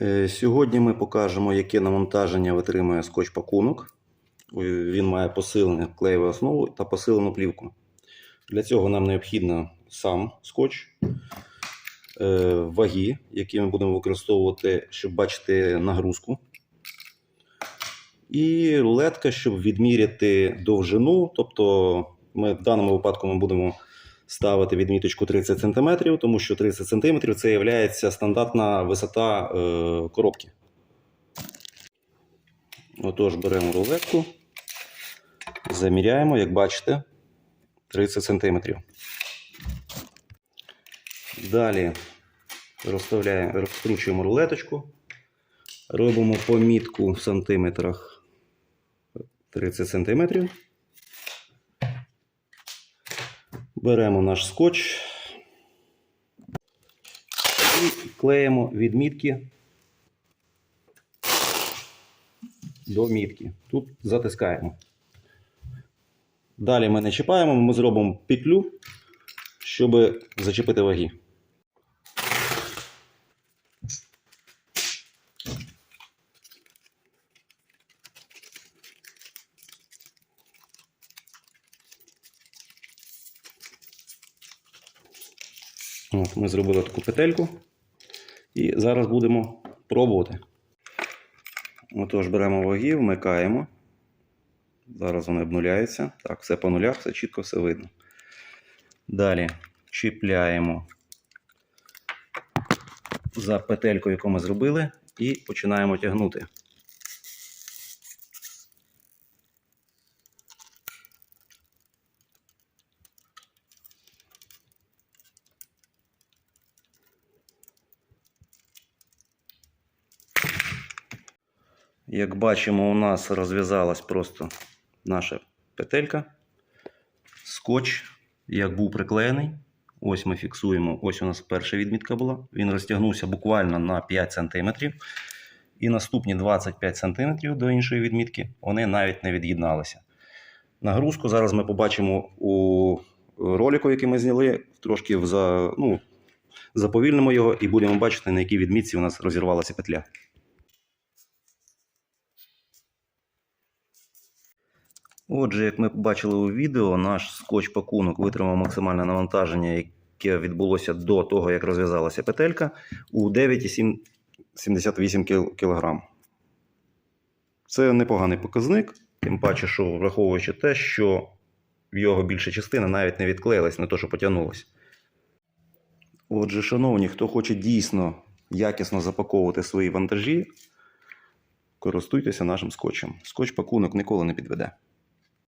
Е, Сьогодні ми покажемо, яке навантаження витримує скотч-пакунок. Він має посилену клеєву основу та посилену плівку. Для цього нам необхідно сам скотч, е, ваги, які ми будемо використовувати, щоб бачити нагрузку. І рулетка, щоб відміряти довжину. Тобто, ми в даному випадку ми будемо ставити відміточку 30 см, тому що 30 см це є стандартна висота е, коробки. Отож, беремо рулетку, заміряємо, як бачите, 30 см. Далі розкручуємо рулеточку, робимо помітку в сантиметрах 30 см. Беремо наш скотч і клеїмо відмітки до мітки. Тут затискаємо. Далі ми не чіпаємо, ми зробимо петлю, щоб зачепити ваги. От, ми зробили таку петельку. І зараз будемо пробувати. Отож, беремо ваги, вмикаємо. Зараз вони обнуляються. Так, все по нулях, все чітко, все видно. Далі чіпляємо за петельку, яку ми зробили, і починаємо тягнути. Як бачимо, у нас розв'язалась просто наша петелька. Скотч, як був приклеєний. Ось ми фіксуємо. Ось у нас перша відмітка була. Він розтягнувся буквально на 5 см. І наступні 25 см до іншої відмітки вони навіть не від'єдналися. Нагрузку зараз ми побачимо у ролику, який ми зняли. Трошки за, ну, заповільнимо його і будемо бачити, на якій відмітці у нас розірвалася петля. Отже, як ми побачили у відео, наш скотч-пакунок витримав максимальне навантаження, яке відбулося до того, як розв'язалася петелька, у 9,78 кг. Це непоганий показник, тим паче, що враховуючи те, що його більша частина навіть не відклеїлась, не то, що потягнулась. Отже, шановні, хто хоче дійсно якісно запаковувати свої вантажі, користуйтеся нашим скотчем. Скотч-пакунок ніколи не підведе.